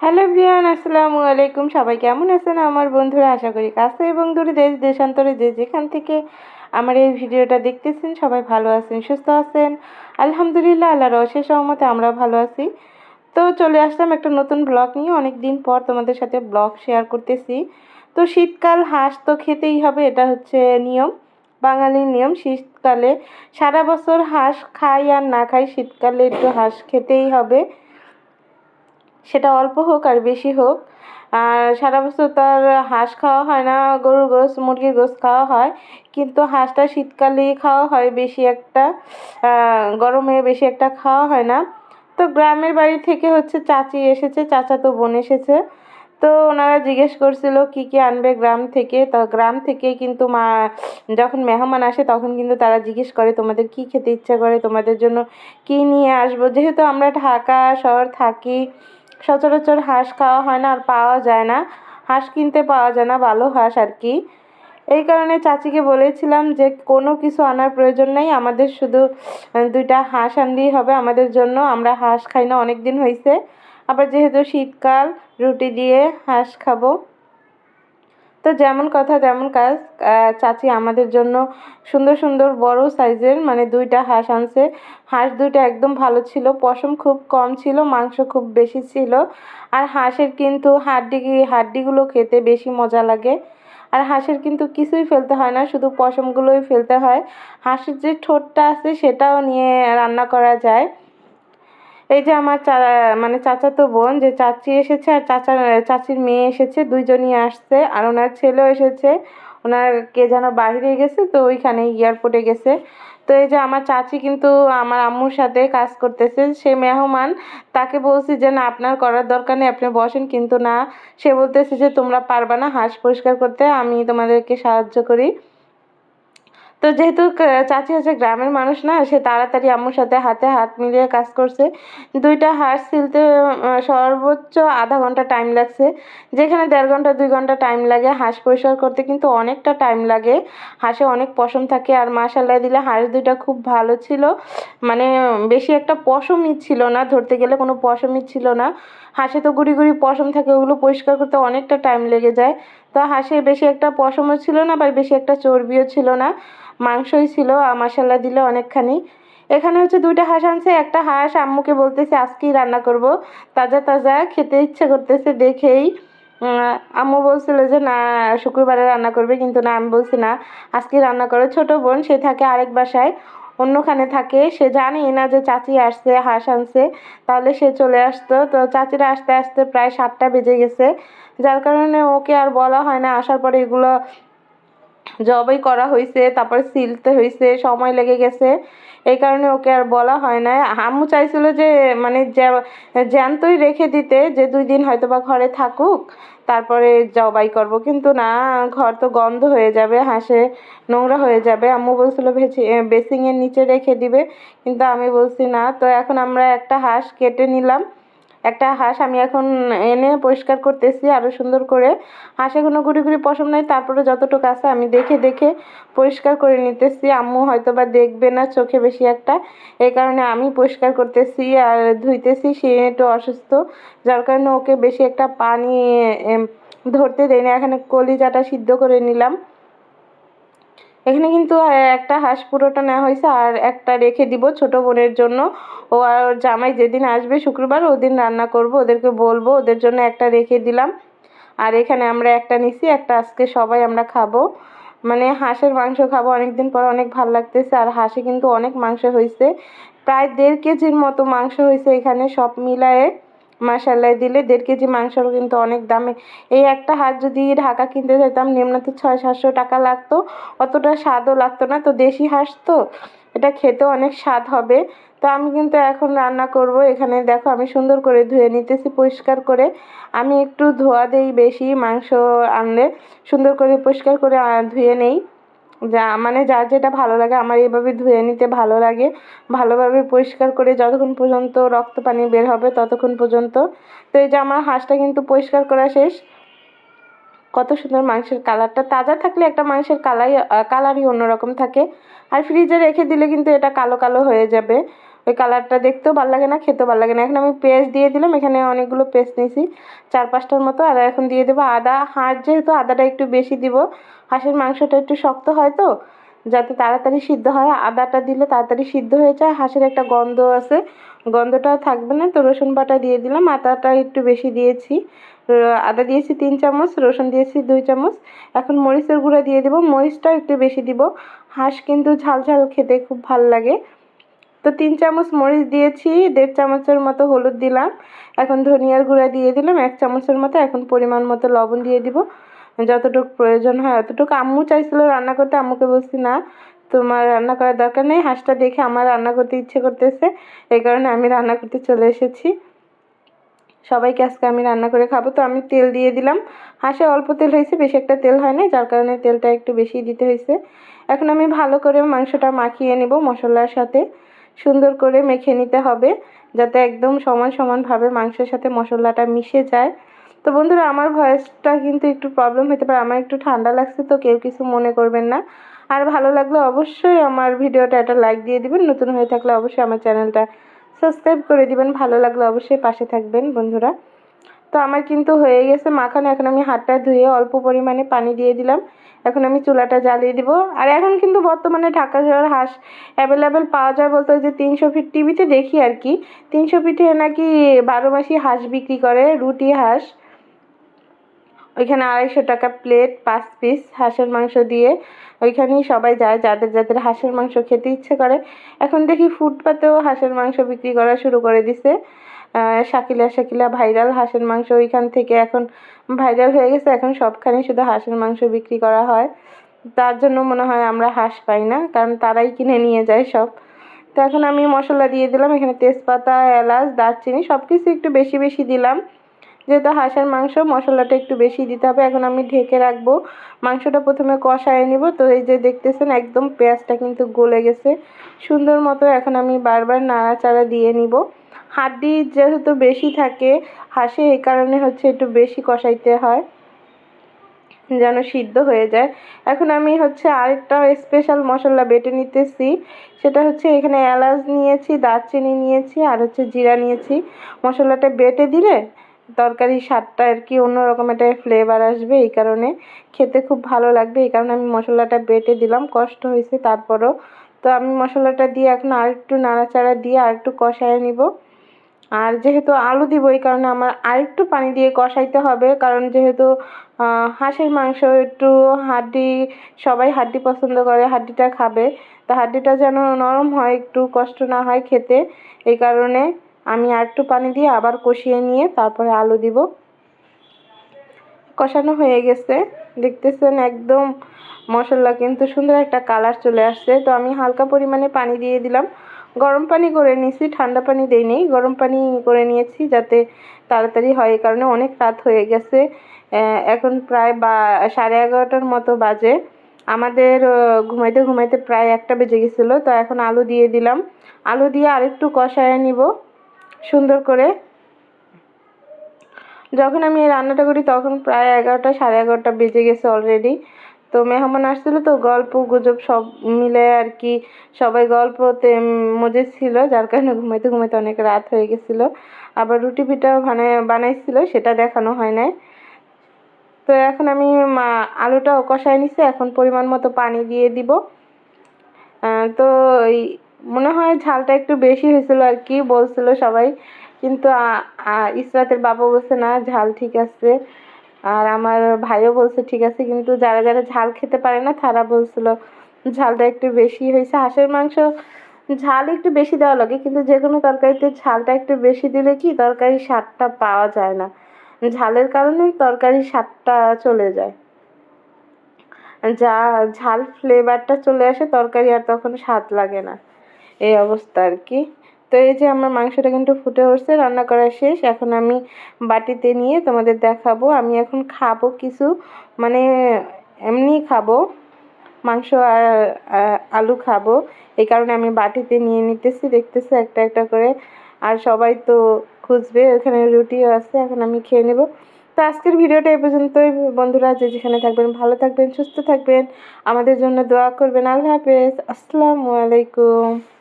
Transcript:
Hello Brian আসসালামু আলাইকুম। সবাই কেমন আছেন? আমার বন্ধুরা, আশা করি কাছে এবং দূরে দেশ, দেশান্তরে যে যেখান থেকে আমার এই ভিডিওটা দেখতেছেন, সবাই ভালো আছেন, সুস্থ আছেন। আলহামদুলিল্লাহ, আল্লাহর অশেষ সহমতে আমরা ভালো আছি। তো চলে আসলাম একটা নতুন ব্লগ নিয়ে। অনেক দিন পর তোমাদের সাথে ব্লগ শেয়ার করতেছি। তো শীতকাল হাঁস তো খেতেই হবে, এটা হচ্ছে নিয়ম। বাঙালির নিয়ম, শীতকালে সারা বছর হাঁস খাই আর না খাই, শীতকালে একটু হাঁস খেতেই হবে। সেটা অল্প হোক আর বেশি হোক। আর সারা বছর তার হাঁস খাওয়া হয় না, গরুর গোস মুরগির গোস খাওয়া হয়। কিন্তু হাঁসটা শীতকালেই খাওয়া হয় বেশি একটা গরমে বেশি একটা খাওয়া হয় না। তো গ্রামের বাড়ি থেকে হচ্ছে চাচি এসেছে, চাচা তো বোন এসেছে। তো ওনারা জিজ্ঞেস করছিল, কি কি আনবে গ্রাম থেকে? তো গ্রাম থেকে কিন্তু মা, যখন মেহমান আসে তখন কিন্তু তারা জিজ্ঞেস করে, তোমাদের কি খেতে ইচ্ছা করে? তোমাদের জন্য কি নিয়ে আসব? যেহেতু আমরা ঢাকা শহর থাকি সচরাচর হাঁস খাওয়া হয় না আর পাওয়া যায় না। হাঁস কিনতে পাওয়া যায় না, ভালো হাঁস আর কি। এই কারণে চাচিকে বলেছিলাম যে, কোনো কিছু আনার প্রয়োজন নেই, আমাদের শুধু দুইটা হাঁস আনলেই হবে আমাদের জন্য, আমরা হাঁস খাই না অনেক দিন হয়েছে আবার যেহেতু শীতকাল, রুটি দিয়ে হাঁস খাব। তো যেমন কথা, তেমন কাজ। চাচি আমাদের জন্য সুন্দর সুন্দর বড় সাইজের মানে দুইটা হাঁস আনছে। হাঁস দুইটা একদম ভালো ছিল। পশম খুব কম ছিল, মাংস খুব বেশি ছিল। আর হাঁসের কিন্তু হাড্ডি, হাড্ডিগুলো খেতে বেশি মজা লাগে। আর হাঁসের কিন্তু কিছুই ফেলতে হয় না, শুধু পশমগুলোই ফেলতে হয়। হাঁসের যে ঠোঁটটা আছে সেটাও নিয়ে রান্না করা যায়। এই যে আমার চা মানে চাচাতো বোন, যে চাচি এসেছে আর চাচার চাচির মেয়ে এসেছে, দুইজনই আসছে আর ওনার ছেলেও এসেছে। ওনার কে যেন বাইরে গেছে, তো ওইখানে এয়ারপোর্টে গেছে। তো এই যে আমার চাচি কিন্তু আমার আম্মুর সাথে কাজ করতেছে, সে মেহমান। তাকে বলছি যে, না, আপনার করার দরকার নেই, আপনি বসেন কিন্তু না। সে বলতেছে যে, তোমরা পারবা না হাঁস পরিষ্কার করতে, আমি তোমাদেরকে সাহায্য করি। তো যেহেতু চাচি হচ্ছে গ্রামের মানুষ না, সে তাড়াতাড়ি আম্মুর সাথে হাতে হাত মিলিয়ে কাজ করছে। দুইটা হাঁস সিলতে সর্বোচ্চ আধা ঘণ্টা টাইম লাগছে। যেখানে দেড় ঘণ্টা, দুই ঘণ্টা টাইম লাগে হাঁস পরিষ্কার করতে, কিন্তু অনেকটা টাইম লাগে। হাঁসে অনেক পশম থাকে আর মাসাল্লাহ দিলে হাঁস দুইটা খুব ভালো ছিল। মানে বেশি একটা পশমই ছিল না, ধরতে গেলে কোনো পশমই ছিল না। হাঁসে তো গুড়ি গুড়ি পশম থাকে, ওগুলো পরিষ্কার করতে অনেকটা টাইম লেগে যায়। তো হাঁসে বেশি একটা পশমও ছিল না বা বেশি একটা চর্বিও ছিল না। মাংসই ছিল মশলা দিলে অনেকখানি। এখানে হচ্ছে দুইটা হাঁস আনছে, একটা হাঁস আম্মুকে বলতেছে, আজকেই রান্না করব। তাজা তাজা, খেতে ইচ্ছে করতেছে দেখেই আম্মু বলছিল যে, না, শুক্রবারে রান্না করবে। কিন্তু না, আমি বলছি, না, আজকে রান্না করো। ছোট বোন, সে থাকে আরেক বাসায়, অন্যখানে থাকে। সে জানি না যে চাচি আসছে, হাঁস আনছে, তাহলে সে চলে আসতো। তো চাচিরা আসতে আসতে প্রায় সাতটা বেজে গেছে। যার কারণে ওকে আর বলা হয় না। আসার পরে এগুলো জবাই করা হয়েছে তারপর সিলতে হয়েছে সময় লেগে গেছে। এই কারণে ওকে আর বলা হয় না। আম্মু চাইছিল যে মানে জ্যান্তই রেখে দিতে, যে দুই দিন হয়তো বা ঘরে থাকুক, তারপরে জবাই করব। কিন্তু না, ঘর তো গন্ধ হয়ে যাবে, হাঁসে, নোংরা হয়ে যাবে। আম্মু বলছিল, ভেজি বেসিংয়ের নিচে রেখে দিবে। কিন্তু আমি বলছি, না। তো এখন আমরা একটা হাঁস কেটে নিলাম। একটা হাঁস আমি এখন এনে পরিষ্কার করতেছি আরও সুন্দর করে। হাঁসে কোনো গুড়ি গুড়ি পশম নাই, তারপরে যতটুকু আছে আমি দেখে দেখে পরিষ্কার করে নিতেছি। আম্মু হয়তো বা দেখবে না চোখে বেশি একটা, এই কারণে আমি পরিষ্কার করতেছি আর ধুইতেছি, সে একটু অসুস্থ, যার কারণে ওকে বেশি একটা পানি ধরতে দেয় না এখানে কলিজাটা সিদ্ধ করে নিলাম। এখানে কিন্তু একটা হাঁস পুরোটা নেওয়া হয়েছে আর একটা রেখে দিব ছোট বোনের জন্য। ও আর জামাই যেদিন আসবে শুক্রবার, ওদিন রান্না করব, ওদেরকে বলব, ওদের জন্য একটা রেখে দিলাম। আর এখানে আমরা একটা নিছি, একটা আজকে সবাই আমরা খাব। মানে হাঁসের মাংস খাব অনেক দিন পর অনেক ভালো লাগতেছে। আর হাঁসে কিন্তু অনেক মাংস হয়েছে প্রায় দেড় কেজির মতো মাংস হয়েছে এখানে সব মিলায়ে। মাসাল্লায় দিলে দেড় কেজি মাংসরও কিন্তু অনেক দামে। এই একটা হাত যদি ঢাকা কিনতে যেতাম নিম্নত ছয়, সাতশো টাকা লাগতো। অতটা স্বাদও লাগতো না, তো দেশি হাঁস তো, এটা খেতে অনেক স্বাদ হবে। তো আমি কিন্তু এখন রান্না করব, এখানে দেখো আমি সুন্দর করে ধুয়ে নিতেছি, পরিষ্কার করে। আমি একটু ধোয়া দেই বেশি মাংস আনলে, সুন্দর করে পরিষ্কার করে ধুয়ে নেই। যা মানে যার যেটা ভালো লাগে আমার এভাবে ধুয়ে নিতে ভালো লাগে। ভালোভাবে পরিষ্কার করে যতক্ষণ পর্যন্ত রক্ত পানি বের হবে ততক্ষণ পর্যন্ত। তো এই যে আমার হাঁসটা কিন্তু পরিষ্কার করা শেষ। কত সুন্দর মাংসের কালারটা। তাজা থাকলে একটা মাংসের কালাই কালারই অন্যরকম থাকে। আর ফ্রিজে রেখে দিলে কিন্তু এটা কালো কালো হয়ে যাবে। ওই কালারটা দেখতেও ভালো লাগে না, খেতেও ভালো লাগে না। এখন আমি পেস্ট দিয়ে দিলাম, এখানে অনেকগুলো পেস্ট নিয়েছি, চার পাঁচটার মতো। আর এখন দিয়ে দেবো আদা। হাঁস যেহেতু আদাটা একটু বেশি দিব, হাঁসের মাংসটা একটু শক্ত হয় তো, যাতে তাড়াতাড়ি সিদ্ধ হয়। আদাটা দিলে তাড়াতাড়ি সিদ্ধ হয়ে যায়। হাঁসের একটা গন্ধ আছে, গন্ধটা থাকবে না। তো রসুন বাটা দিয়ে দিলাম। আদাটা একটু বেশি দিয়েছি। আদা দিয়েছি তিন চামচ, রসুন দিয়েছি দুই চামচ। এখন মরিচের গুঁড়া দিয়ে দেবো। মরিচটাও একটু বেশি দিব। হাঁস কিন্তু ঝাল ঝাল খেতে খুব ভালো লাগে। তো তিন চামচ মরিচ দিয়েছি, দেড় চামচের মতো হলুদ দিলাম। এখন ধনিয়ার গুঁড়া দিয়ে দিলাম, এক চামচের মতো এখন পরিমাণ মতো লবণ দিয়ে দিব। যতটুকু প্রয়োজন হয় অতটুকু। আম্মু চাইছিল রান্না করতে, আম্মুকে বলছি, না, তোমার রান্না করার দরকার নেই। হাঁসটা দেখে আমার রান্না করতে ইচ্ছে করতেছে। এই কারণে আমি রান্না করতে চলে এসেছি। সবাইকে আজকে আমি রান্না করে খাব। তো আমি তেল দিয়ে দিলাম। হাঁসে অল্প তেল হয়েছে, বেশি একটা তেল হয় না যার কারণে তেলটা একটু বেশি দিতে হয়েছে। এখন আমি ভালো করে মাংসটা মাখিয়ে নেব মশলার সাথে। সুন্দর করে মেখে নিতে হবে যাতে একদম সমান সমানভাবে মাংসের সাথে মশলাটা মিশে যায়। তো বন্ধুরা, আমার ভয়েসটা কিন্তু একটু প্রবলেম হতে পারে, আমার একটু ঠান্ডা লাগছে তো কেউ কিছু মনে করবেন না। আর ভালো লাগলে অবশ্যই আমার ভিডিওটা একটা লাইক দিয়ে দিবেন, নতুন হয়ে থাকলে অবশ্যই আমার চ্যানেলটা সাবস্ক্রাইব করে দিবেন, ভালো লাগলে অবশ্যই পাশে থাকবেন বন্ধুরা। আমার কিন্তু হয়ে গেছে মাখানো। এখন আমি হাতটা ধুয়ে অল্প পরিমাণে পানি দিয়ে দিলাম। এখন আমি চুলাটা জ্বালিয়ে দিব। আর এখন কিন্তু বর্তমানে ঢাকা শহর হাঁস অ্যাভেলেবেল পাওয়া যায় বলতে যে তিনশো ফিট টিভিতে দেখি আর কি। তিনশো ফিটে নাকি বারো মাসি হাঁস বিক্রি করে, রুটি হাঁস। ওইখানে আড়াইশো টাকা প্লেট পাঁচ পিস হাঁসের মাংস দিয়ে। ওইখানেই সবাই যায়, যাদের যাদের হাঁসের মাংস খেতে ইচ্ছে করে। এখন দেখি ফুটপাতেও হাঁসের মাংস বিক্রি করা শুরু করে দিছে। শাকিলা শাকিলা, ভাইরাল হাঁসের মাংস ওইখান থেকে এখন ভাইরাল হয়ে গেছে। এখন সবখানেই শুধু হাঁসের মাংস বিক্রি করা হয়। তার জন্য মনে হয় আমরা হাঁস পাই না, কারণ তারাই কিনে নিয়ে যায় সব। তো এখন আমি মশলা দিয়ে দিলাম, এখানে তেজপাতা, এলাচ, দারচিনি সব কিছু একটু বেশি বেশি দিলাম। যেহেতু হাঁসের মাংস, মশলাটা একটু বেশি দিতে হবে। এখন আমি ঢেকে রাখব। মাংসটা প্রথমে কষায় নিব। তো এই যে দেখতেছেন, একদম পেঁয়াজটা কিন্তু গলে গেছে। সুন্দর মতো এখন আমি বারবার নাড়াচাড়া দিয়ে নিব। হাড্ডি যেহেতু বেশি থাকে, হাঁসে এই কারণে হচ্ছে একটু বেশি কষাইতে হয়, যেন সিদ্ধ হয়ে যায়। এখন আমি হচ্ছে আরেকটা স্পেশাল মশলা বেটে নিতেছি। সেটা হচ্ছে এখানে এলাচ নিয়েছি, দারচিনি নিয়েছি, আর হচ্ছে জিরা নিয়েছি। মশলাটা বেটে দিলে তরকারির স্বাদটা আর কি অন্যরকম একটা ফ্লেভার আসবে, এই কারণে খেতে খুব ভালো লাগবে, এই কারণে আমি মশলাটা বেটে দিলাম, কষ্ট হয়েছে তারপরও। তো আমি মশলাটা দিয়ে এখন আর একটু নাড়াচাড়া দিয়ে আর একটু কষায় নিব। আর যেহেতু আলু দিব, এই কারণে আমার আরেকটু পানি দিয়ে কষাইতে হবে, কারণ যেহেতু হাঁসের মাংস একটু হাড্ডি, সবাই হাড্ডি পছন্দ করে, হাড্ডিটা খাবে। তা হাড্ডিটা যেন নরম হয়, একটু কষ্ট না হয় খেতে, এই কারণে আমি আর একটু পানি দিয়ে আবার কষিয়ে নিয়ে তারপরে আলু দিব। কষানো হয়ে গেছে। দেখতেছেন একদম মশলা কিন্তু সুন্দর একটা কালার চলে আসছে। তো আমি হালকা পরিমাণে পানি দিয়ে দিলাম। গরম পানি করে নিয়েছি, ঠান্ডা পানি নেই গরম পানি করে নিয়েছি যাতে তাড়াতাড়ি হয়, এই কারণে অনেক রাত হয়ে গেছে। এখন প্রায় বা, সাড়ে এগারোটার মতো বাজে। আমাদের ঘুমাইতে ঘুমাইতে প্রায় একটা বেজে গেছিল। তো এখন আলু দিয়ে দিলাম। আলু দিয়ে আরেকটু কষায় নিব। সুন্দর করে। যখন আমি রান্নাটা করি, তখন প্রায় এগারোটা, সাড়ে এগারোটা বেজে গেছে অলরেডি তো মেহমান আসছিল তো, গল্প, গুজব সব মিলে আর কি, সবাই গল্পতে মজে ছিল, যার কারণে ঘুমাইতে ঘুমাইতে অনেক রাত হয়ে গেছিল। আবার রুটি পিঠা বানায় বানাইছিল, সেটা দেখানো হয় নাই। তো এখন আমি আলুটাও কষায় নিছি, এখন পরিমাণ মতো পানি দিয়ে দিব। তো এই মনে হয় ঝালটা একটু বেশি হয়েছিল আর কি, বলছিল সবাই। কিন্তু ইসরাতের বাবা বলছে, না, ঝাল ঠিক আছে। আর আমার ভাইও বলছে, ঠিক আছে। কিন্তু যারা যারা ঝাল খেতে পারে না, তারা বলছিল, ঝালটা একটু বেশি হয়েছে। হাঁসের মাংস ঝাল একটু বেশি দেওয়া লাগে, কিন্তু যে কোনো তরকারিতে ঝালটা একটু বেশি দিলে কি তরকারির স্বাদটা পাওয়া যায় না। ঝালের কারণে তরকারির স্বাদটা চলে যায়। যা ঝাল ফ্লেভারটা চলে আসে, তরকারি আর তখন স্বাদ লাগে না। এই অবস্থা আর কি। তো এই যে আমার মাংসটা কিন্তু ফুটে উঠছে, রান্না করা শেষ। এখন আমি বাটিতে নিয়ে তোমাদের দেখাবো। আমি এখন খাব কিছু মানে এমনি খাব, মাংস আর আলু খাব। এই কারণে আমি বাটিতে নিয়ে নিতেছি, দেখতেছি একটা একটা করে। আর সবাই তো খুঁজবে, ওখানে রুটিও আছে, এখন আমি খেয়ে নেব। তো আজকের ভিডিওটা এই পর্যন্তই, বন্ধুরা। যে যেখানে থাকবেন, ভালো থাকবেন, সুস্থ থাকবেন। আমাদের জন্য দোয়া করবেন। আল্লাহ হাফেজ। আসসালামু আলাইকুম।